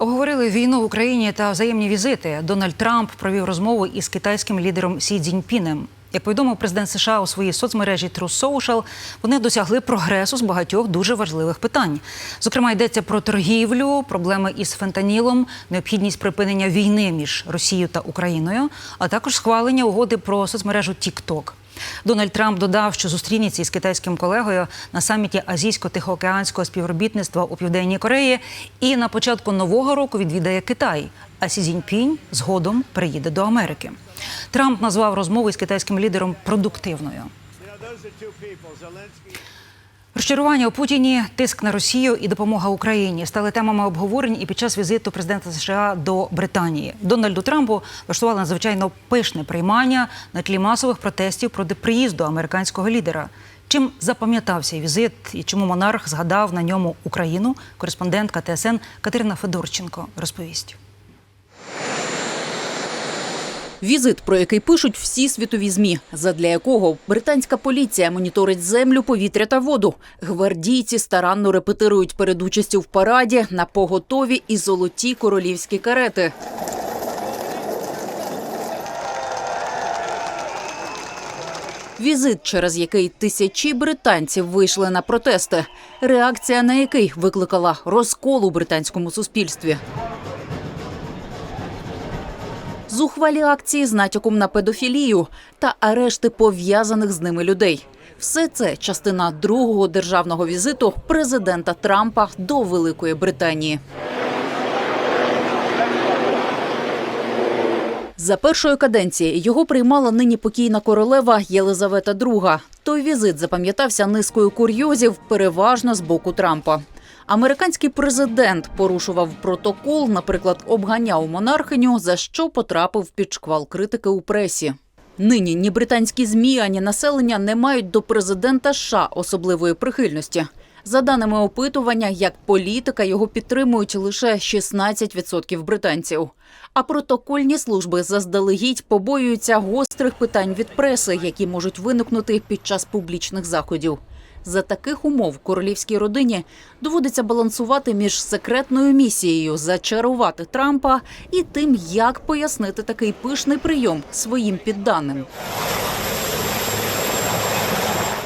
Обговорили війну в Україні та взаємні візити. Дональд Трамп провів розмову із китайським лідером Сі Цзіньпінем. Як повідомив президент США у своїй соцмережі True Social, вони досягли прогресу з багатьох дуже важливих питань. Зокрема, йдеться про торгівлю, проблеми із фентанілом, необхідність припинення війни між Росією та Україною, а також схвалення угоди про соцмережу TikTok. Дональд Трамп додав, що зустрінеться із китайським колегою на саміті Азійсько-Тихоокеанського співробітництва у Південній Кореї і на початку нового року відвідає Китай. А Сі Цзіньпінь згодом приїде до Америки. Трамп назвав розмову з китайським лідером продуктивною. Розчарування у Путіні, тиск на Росію і допомога Україні стали темами обговорень і під час візиту президента США до Британії. Дональду Трампу влаштували надзвичайно пишне приймання на тлі масових протестів проти приїзду американського лідера. Чим запам'ятався візит і чому монарх згадав на ньому Україну? Кореспондентка ТСН Катерина Федорченко розповість. Візит, про який пишуть всі світові змі, задля якого британська поліція моніторить землю, повітря та воду. Гвардійці старанно репетирують перед участю в параді на поготові і золоті королівські карети. Візит, через який тисячі британців вийшли на протести, реакція на який викликала розкол у британському суспільстві. Зухвалі акції з натяком на педофілію та арешти пов'язаних з ними людей. Все це частина другого державного візиту президента Трампа до Великої Британії. За першої каденції його приймала нині покійна королева Єлизавета II. Той візит запам'ятався низкою курйозів, переважно з боку Трампа. Американський президент порушував протокол, наприклад, обганяв монархиню, за що потрапив під шквал критики у пресі. Нині ні британські змі, ані населення не мають до президента США особливої прихильності. За даними опитування, як політика його підтримують лише 16% британців. А протокольні служби заздалегідь побоюються гострих питань від преси, які можуть виникнути під час публічних заходів. За таких умов королівській родині доводиться балансувати між секретною місією зачарувати Трампа і тим, як пояснити такий пишний прийом своїм підданим.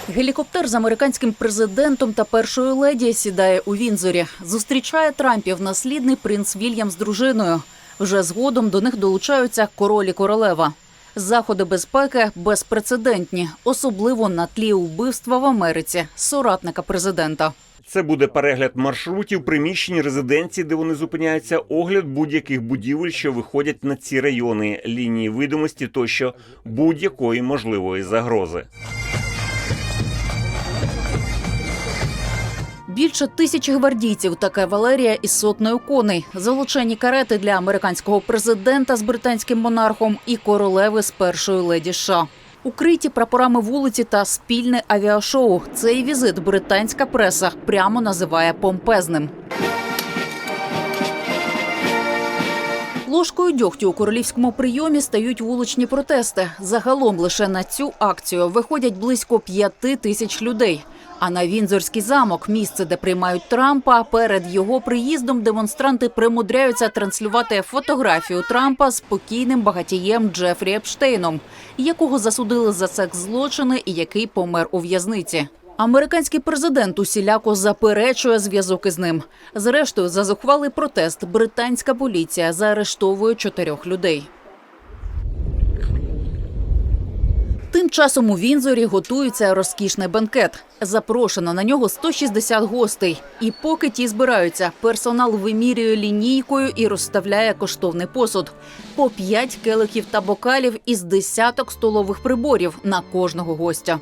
Гелікоптер з американським президентом та першою леді сідає у Вінзорі. Зустрічає Трампів наслідний принц Вільям з дружиною. Вже згодом до них долучаються король і королева. Заходи безпеки безпрецедентні, особливо на тлі вбивства в Америці соратника президента. Це буде перегляд маршрутів, приміщень, резиденцій, де вони зупиняються, огляд будь-яких будівель, що виходять на ці райони, лінії видимості тощо будь-якої можливої загрози. Більше тисячі гвардійців та кавалерія із сотнею коней, залучені карети для американського президента з британським монархом і королеви з першою леді США. Укриті прапорами вулиці та спільне авіашоу. Цей візит британська преса прямо називає помпезним. Ложкою дьогтю у королівському прийомі стають вуличні протести. Загалом лише на цю акцію виходять близько п'яти тисяч людей. А на Вінзорський замок, місце, де приймають Трампа, перед його приїздом демонстранти примудряються транслювати фотографію Трампа з покійним багатієм Джефрі Епштейном, якого засудили за секс злочини і який помер у в'язниці. Американський президент усіляко заперечує зв'язок із ним. Зрештою, за зухвалий протест британська поліція заарештовує чотирьох людей. Тим часом у Вінзорі готується розкішний бенкет. Запрошено на нього 160 гостей. І поки ті збираються, персонал вимірює лінійкою і розставляє коштовний посуд. По п'ять келихів та бокалів із десяток столових приборів на кожного гостя.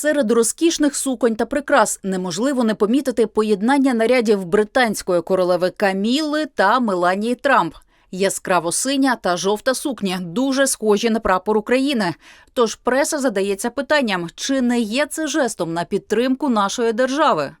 Серед розкішних суконь та прикрас неможливо не помітити поєднання нарядів британської королеви Каміли та Меланії Трамп. Яскраво синя та жовта сукня дуже схожі на прапор України. Тож преса задається питанням, чи не є це жестом на підтримку нашої держави.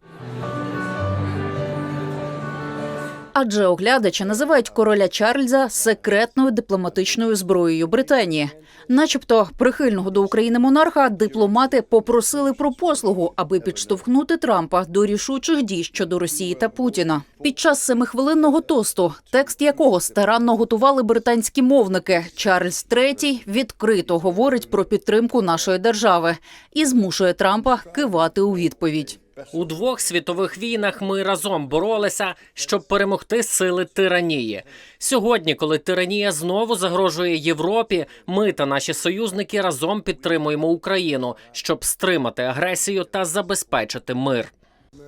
Адже оглядачі називають короля Чарльза секретною дипломатичною зброєю Британії. Начебто, прихильного до України монарха дипломати попросили про послугу, аби підштовхнути Трампа до рішучих дій щодо Росії та Путіна. Під час семихвилинного тосту, текст якого старанно готували британські мовники, Чарльз III відкрито говорить про підтримку нашої держави і змушує Трампа кивати у відповідь. У двох світових війнах ми разом боролися, щоб перемогти сили тиранії. Сьогодні, коли тиранія знову загрожує Європі, ми та наші союзники разом підтримуємо Україну, щоб стримати агресію та забезпечити мир.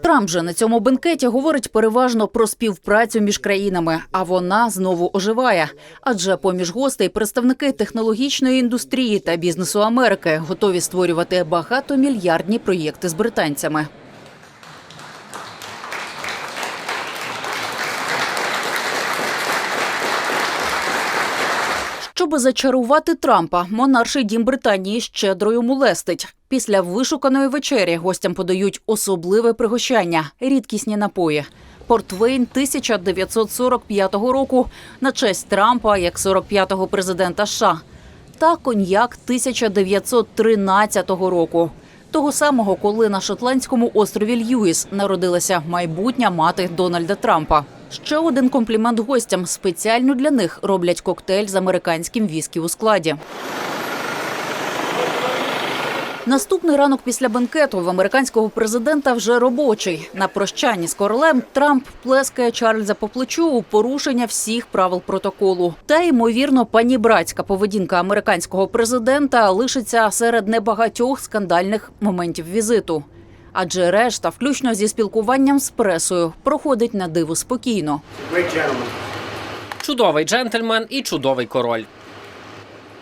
Трамп же на цьому бенкеті говорить переважно про співпрацю між країнами, а вона знову оживає. Адже поміж гостей представники технологічної індустрії та бізнесу Америки готові створювати багатомільярдні проєкти з британцями. Щоби зачарувати Трампа, монарший дім Британії щедро йому лестить. Після вишуканої вечері гостям подають особливе пригощання рідкісні напої. Портвейн 1945 року на честь Трампа як 45-го президента США та коньяк 1913 року. Того самого, коли на шотландському острові Льюіс народилася майбутня мати Дональда Трампа. Ще один комплімент гостям. Спеціально для них роблять коктейль з американським віскі у складі. Наступний ранок після бенкету в американського президента вже робочий. На прощанні з королем Трамп плескає Чарльза по плечу у порушення всіх правил протоколу. Та ймовірно, панібратська поведінка американського президента лишиться серед небагатьох скандальних моментів візиту. Адже решта, включно зі спілкуванням з пресою, проходить на диво спокійно. Чудовий джентльмен і чудовий король.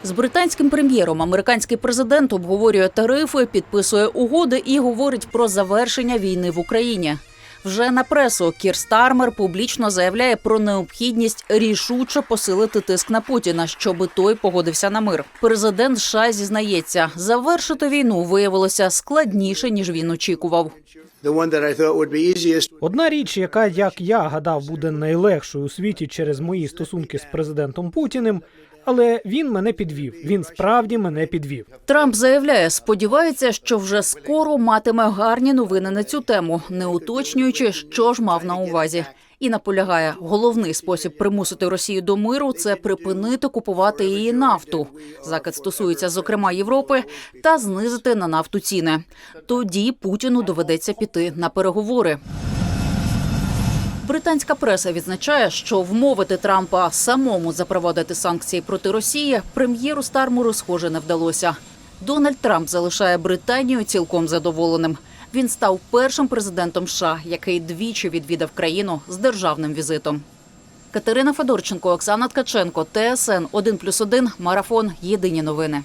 З британським прем'єром американський президент обговорює тарифи, підписує угоди і говорить про завершення війни в Україні. Вже на пресу Кір Стармер публічно заявляє про необхідність рішуче посилити тиск на Путіна, щоби той погодився на мир. Президент США зізнається, завершити війну виявилося складніше ніж він очікував. Одна річ, яка, як я гадав, буде найлегшою у світі через мої стосунки з президентом Путіним, але він мене підвів. Він справді мене підвів. Трамп заявляє, сподівається, що вже скоро матиме гарні новини на цю тему, не уточнюючи, що ж мав на увазі. І наполягає, головний спосіб примусити Росію до миру це припинити купувати її нафту. Закид стосується зокрема Європи та знизити на нафту ціни. Тоді Путіну доведеться піти на переговори. Британська преса відзначає, що вмовити Трампа самому запровадити санкції проти Росії прем'єру Стармуру схоже не вдалося. Дональд Трамп залишає Британію цілком задоволеним. Він став першим президентом США, який двічі відвідав країну з державним візитом. Катерина Федорченко, Оксана Ткаченко, ТСН 1+,1, Марафон. Єдині новини.